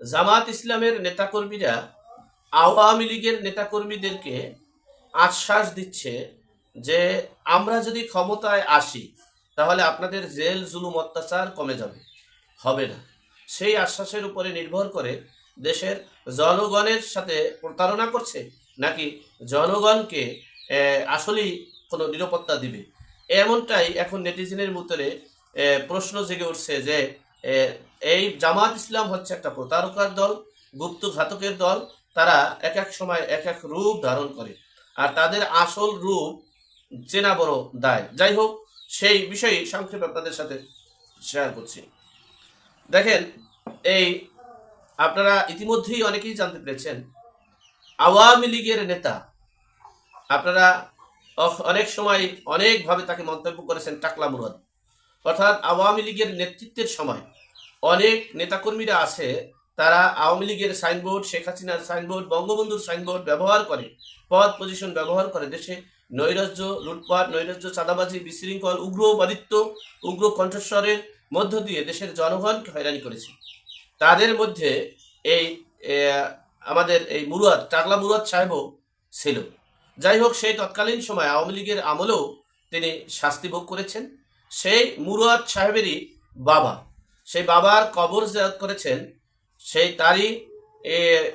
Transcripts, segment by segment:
জামাত ইসলামের নেতাকর্মীরা আওয়ামী লীগের নেতাকর্মীদেরকে আশ্বাস দিচ্ছে যে আমরা যদি ক্ষমতায় আসি, তাহলে আপনাদের জেল, জুলুম, অত্যাচার কমে যাবে। হবে না। সেই আশ্বাসের উপরে নির্ভর করে দেশের জনগণের সাথে প্রতারণা করছে নাকি জনগণকে আসলেই কোনো নিরাপত্তা দিবে? এমনটাই এখন নেটিজেনের ভিতরে প্রশ্ন জেগে উঠছে যে এই জামাত ইসলাম হচ্ছে একটা প্রতারকার দল, গুপ্ত ঘাতকের দল। তারা এক এক সময় এক এক রূপ ধারণ করে। আর তাদের আসল রূপ চেনা বড় দায়। যাই হোক, সেই বিষয়ে সংক্ষেপে আপনাদের সাথে শেয়ার করছি। দেখেন, এই আপনারা ইতিমধ্যেই অনেকেই জানতে পেরেছেন, আওয়ামী লীগের নেতা, আপনারা অনেক সময় অনেকভাবে তাকে মন্তব্য করেছেন টাকলা মুরাদ। অর্থাৎ আওয়ামী লীগের নেতৃত্বের সময় অনেক নেতাকর্মীরা আছে, তারা আওয়ামী লীগের সাইনবোর্ড, শেখ হাসিনার সাইনবোর্ড, বঙ্গবন্ধুর সাইনবোর্ড ব্যবহার করে, পদ পজিশন ব্যবহার করে দেশে। নৈরাজ্য, লুটপাট, নৈরাজ্য, চাঁদাবাজি, বিশৃঙ্খল, উগ্রবাদিত্ব, উগ্র কণ্ঠস্বরের মধ্য দিয়ে দেশের জনগণকে হয়রানি করেছে। তাদের মধ্যে এই আমাদের এই মুরাদ টাকলা মুরাদ সাহেবও ছিল। যাই হোক, সেই তৎকালীন সময় আওয়ামী লীগের আমলেও তিনি শাস্তি ভোগ করেছেন। সেই মুরাদ সাহেবেরই বাবা। সেই বাবার কবর জিয়ারত করেছেন সেই তারই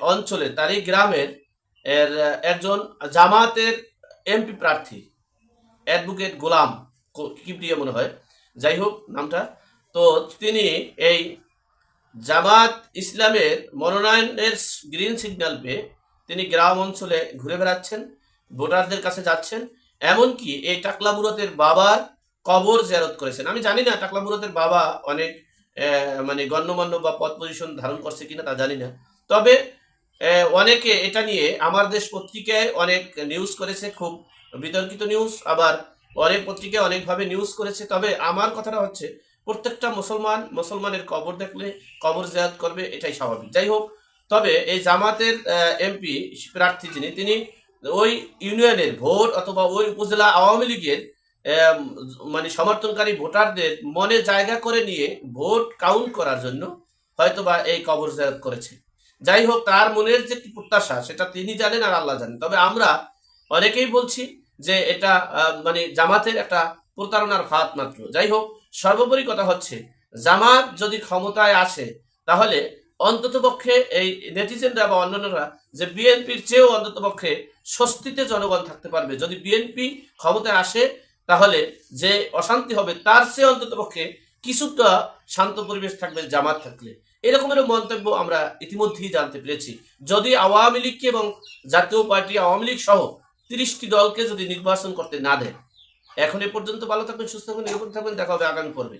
অঞ্চলে, তারই গ্রামের এর একজন জামাতের এমপি প্রার্থী, অ্যাডভোকেট গোলাম, কো- কি প্রিয় মনে হয়? যাই হোক, নামটা। তো তিনি এই জামাত ইসলামের মনোনয়নের গ্রিন সিগন্যাল পেয়ে তিনি গ্রাম অঞ্চলে ঘুরে বেড়াচ্ছেন, ভোটারদের কাছে যাচ্ছেন। এমনকি এই টাকলামুরতের বাবার কবর জেরত করেছেন। আমি জানি না টাকলা মুরতের বাবা অনেক মানে গণ্যমান্য বা পদ পজিশন ধারণ করছে কিনা তা জানি না। তবে অনেকে এটা নিয়ে আমার দেশ পত্রিকায় অনেক নিউজ করেছে, খুব বিতর্কিত নিউজ আবার অনেক পত্রিকায় অনেকভাবে নিউজ করেছে। তবে আমার কথাটা হচ্ছে, প্রত্যেকটা মুসলমান, মুসলমানের কবর দেখলে কবর জিয়ারত করবে, এটাই স্বাভাবিক। যাই হোক, তবে এই জামাতের এমপি প্রার্থী যিনি, তিনি ওই ইউনিয়নের ভোট অথবা ওই উপজেলা আওয়ামী লীগের মানে সমর্থনকারী ভোটারদের মনে জায়গা করে নিয়ে ভোট কাউন্ট করার জন্য হয়তোবা এই কবর জিয়ারত করেছে যাই হোক, তার মনের যে প্রত্যাশা, সেটা তিনি জানেন আর আল্লাহ জানেন। তবে আমরা অনেকেই বলছি যে এটা মানে জামাতের একটা প্রতারণার ফাঁদ মাত্র। যাই হোক, সর্বোপরি কথা হচ্ছে, জামাত যদি ক্ষমতায় আসে, তাহলে অন্ততপক্ষে এই নেটিজেনরা বা অন্যান্যরা যে বিএনপির চেয়েও অন্ততপক্ষে স্বস্তিতে জনগণ থাকতে পারবে। যদি বিএনপি ক্ষমতায় আসে তাহলে যে অশান্তি হবে তার সে অন্তত পক্ষে কিছুটা শান্ত পরিবেশ থাকবে, জামাত থাকলে। এরকমের মন্তব্য আমরা ইতিমধ্যেই জানতে পেরেছি। যদি আওয়ামী লীগকে এবং জাতীয় পার্টি, আওয়ামী লীগ সহ তিরিশটি দলকে যদি নির্বাচন করতে না দেয়, এখন এ পর্যন্ত ভালো থাকবেন, সুস্থ থাকবেন, নিরাপদ থাকবেন, দেখা হবে আগামী পর্বে।